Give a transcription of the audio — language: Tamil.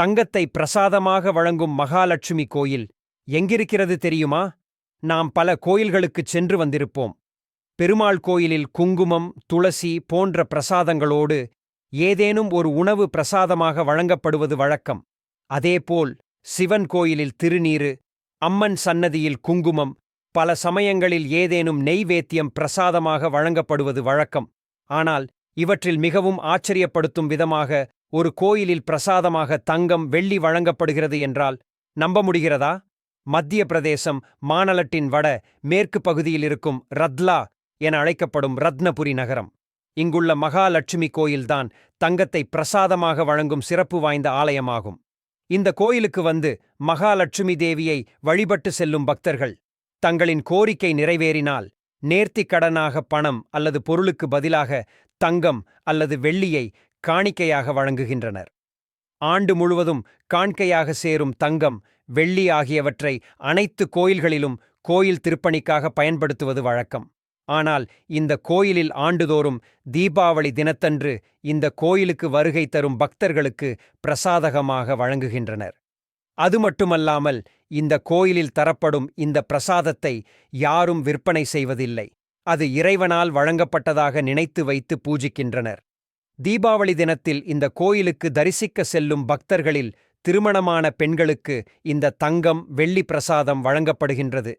தங்கத்தை பிரசாதமாக வழங்கும் மகாலட்சுமி கோயில் எங்கிருக்கிறது தெரியுமா? நாம் பல கோயில்களுக்குச் சென்று வந்திருப்போம். பெருமாள் கோயிலில் குங்குமம் துளசி போன்ற பிரசாதங்களோடு ஏதேனும் ஒரு உணவு பிரசாதமாக வழங்கப்படுவது வழக்கம். அதேபோல் சிவன் கோயிலில் திருநீரு அம்மன் சன்னதியில் குங்குமம் பல சமயங்களில் ஏதேனும் நெய்வேத்தியம் பிரசாதமாக வழங்கப்படுவது வழக்கம். ஆனால் இவற்றில் மிகவும் ஆச்சரியப்படுத்தும் விதமாக ஒரு கோயிலில் பிரசாதமாக தங்கம் வெள்ளி வழங்கப்படுகிறது என்றால் நம்ப முடிகிறதா? மத்திய பிரதேசம் மாநலட்டின் வட மேற்கு பகுதியில் இருக்கும் ரத்லா என அழைக்கப்படும் ரத்னபுரி நகரம். இங்குள்ள மகாலட்சுமி கோயில்தான் தங்கத்தை பிரசாதமாக வழங்கும் சிறப்பு வாய்ந்த ஆலயமாகும். இந்த கோயிலுக்கு வந்து மகாலட்சுமி தேவியை வழிபட்டு செல்லும் பக்தர்கள் தங்களின் கோரிக்கை நிறைவேறினால் நேர்த்திக் கடனாக பணம் அல்லது பொருளுக்கு பதிலாக தங்கம் அல்லது வெள்ளியை காணிக்கையாக வழங்குகின்றனர். ஆண்டு முழுவதும் காணிக்கையாக சேரும் தங்கம் வெள்ளி ஆகியவற்றை அனைத்து கோயில்களிலும் கோயில் திருப்பணிக்காக பயன்படுத்துவது வழக்கம். ஆனால் இந்த கோயிலில் ஆண்டுதோறும் தீபாவளி தினத்தன்று இந்த கோயிலுக்கு வருகை தரும் பக்தர்களுக்கு பிரசாதகமாக வழங்குகின்றனர். அது மட்டுமல்லாமல் இந்த கோயிலில் தரப்படும் இந்த பிரசாதத்தை யாரும் விற்பனை செய்வதில்லை. அது இறைவனால் வழங்கப்பட்டதாக நினைத்து வைத்து பூஜிக்கின்றனர். தீபாவளி தினத்தில் இந்த கோயிலுக்கு தரிசிக்க செல்லும் பக்தர்களில் திருமணமான பெண்களுக்கு இந்த தங்கம் வெள்ளி பிரசாதம் வழங்கப்படுகின்றது.